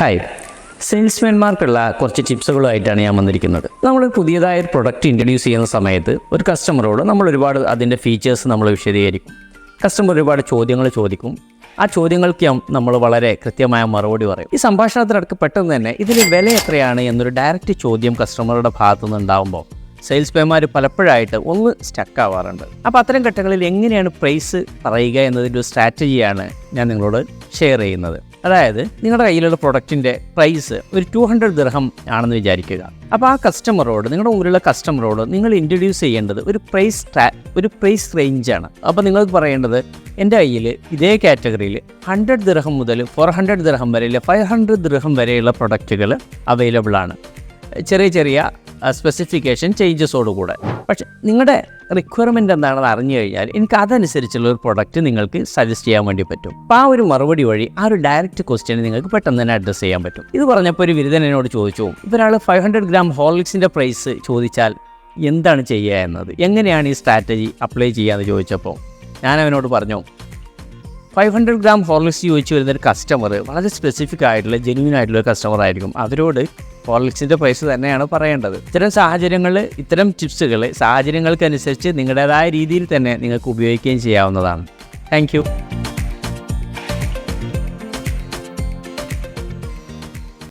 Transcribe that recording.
Hi സെയിൽസ്മാൻമാർക്കുള്ള കുറച്ച് ടിപ്സുകളുമായിട്ടാണ് ഞാൻ വന്നിരിക്കുന്നത്. നമ്മൾ പുതിയതായ ഒരു പ്രൊഡക്റ്റ് ഇൻട്രൊഡ്യൂസ് ചെയ്യുന്ന സമയത്ത് ഒരു കസ്റ്റമറോട് നമ്മൾ ഒരുപാട് അതിന്റെ ഫീച്ചേഴ്സ് നമ്മൾ വിശദീകരിക്കും. കസ്റ്റമർ ഒരുപാട് ചോദ്യങ്ങൾ ചോദിക്കും. ആ ചോദ്യങ്ങൾക്ക് നമ്മൾ വളരെ കൃത്യമായ മറുപടി പറയും. ഈ സംഭാഷണത്തിനടക്ക് പെട്ടെന്ന് തന്നെ ഇതിന് വില എത്രയാണ് എന്നൊരു ഡയറക്റ്റ് ചോദ്യം കസ്റ്റമറുടെ ഭാഗത്തു നിന്ന് ഉണ്ടാകുമ്പോൾ സെയിൽസ് പേമാർ പലപ്പോഴായിട്ട് ഒന്ന് സ്റ്റക്ക് ആവാറുണ്ട്. അപ്പോൾ അത്തരം ഘട്ടങ്ങളിൽ എങ്ങനെയാണ് പ്രൈസ് പറയുക എന്നതിന്റെ ഒരു സ്ട്രാറ്റജിയാണ് ഞാൻ നിങ്ങളോട് ഷെയർ ചെയ്യുന്നത്. അതായത് നിങ്ങളുടെ കയ്യിലുള്ള പ്രൊഡക്റ്റിന്റെ പ്രൈസ് ഒരു ടു ഹൺഡ്രഡ് ദിർഹം ആണെന്ന് വിചാരിക്കുക. അപ്പോൾ ആ കസ്റ്റമറോട് നിങ്ങളുടെ മുമ്പിലുള്ള കസ്റ്റമറോട് നിങ്ങൾ ഇൻട്രൊഡ്യൂസ് ചെയ്യേണ്ടത് ഒരു പ്രൈസ് ഒരു പ്രൈസ് റേഞ്ചാണ് അപ്പോൾ നിങ്ങൾക്ക് പറയേണ്ടത് എന്റെ കയ്യിൽ ഇതേ കാറ്റഗറിയിൽ ഹൺഡ്രഡ് ദിർഹം മുതൽ ഫോർ ഹൺഡ്രഡ് ദിർഹം വരെയുള്ള ഫൈവ് ഹൺഡ്രഡ് ദിർഹം വരെയുള്ള പ്രൊഡക്റ്റുകൾ അവൈലബിൾ ആണ്. ചെറിയ ചെറിയ സ്പെസിഫിക്കേഷൻ ചേഞ്ചസോടുകൂടെ പക്ഷെ നിങ്ങളുടെ റിക്വയർമെന്റ് എന്താണെന്ന് അറിഞ്ഞു കഴിഞ്ഞാൽ എനിക്ക് അതനുസരിച്ചുള്ള ഒരു പ്രൊഡക്റ്റ് നിങ്ങൾക്ക് സജസ്റ്റ് ചെയ്യാൻ വേണ്ടി പറ്റും. അപ്പോൾ ആ ഒരു മറുപടി വഴി ആ ഒരു ഡയറക്റ്റ് ക്വസ്റ്റ്യൻ നിങ്ങൾക്ക് പെട്ടെന്ന് തന്നെ അഡ്രസ്സ് ചെയ്യാൻ പറ്റും. ഇത് പറഞ്ഞപ്പോൾ ഒരു വിരുദ്ധൻ എന്നോട് ചോദിച്ചു ഇവരാൾ ഫൈവ് ഹൺഡ്രഡ് ഗ്രാം ഹോർലിക്സിന്റെ പ്രൈസ് ചോദിച്ചാൽ എന്താണ് ചെയ്യുക എന്നത്? എങ്ങനെയാണ് ഈ സ്ട്രാറ്റജി അപ്ലൈ ചെയ്യാമെന്ന് ചോദിച്ചപ്പോൾ ഞാൻ അവനോട് പറഞ്ഞു ഫൈവ് ഹൺഡ്രഡ് ഗ്രാം ഹോർലിക്സ് ചോദിച്ചു വരുന്ന ഒരു കസ്റ്റമർ വളരെ സ്പെസിഫിക് ആയിട്ടുള്ള ജെന്യൂൻ ആയിട്ടുള്ള ഒരു കസ്റ്റമർ ആയിരിക്കും. അവരോട് ഹോർലിക്സിന്റെ പ്രൈസ് തന്നെയാണ് പറയേണ്ടത്. ഇത്തരം സാഹചര്യങ്ങളിൽ ഇത്തരം ചിപ്സുകൾ സാഹചര്യങ്ങൾക്കനുസരിച്ച് നിങ്ങളുടേതായ രീതിയിൽ തന്നെ നിങ്ങൾക്ക് ഉപയോഗിക്കുകയും ചെയ്യാവുന്നതാണ്. താങ്ക്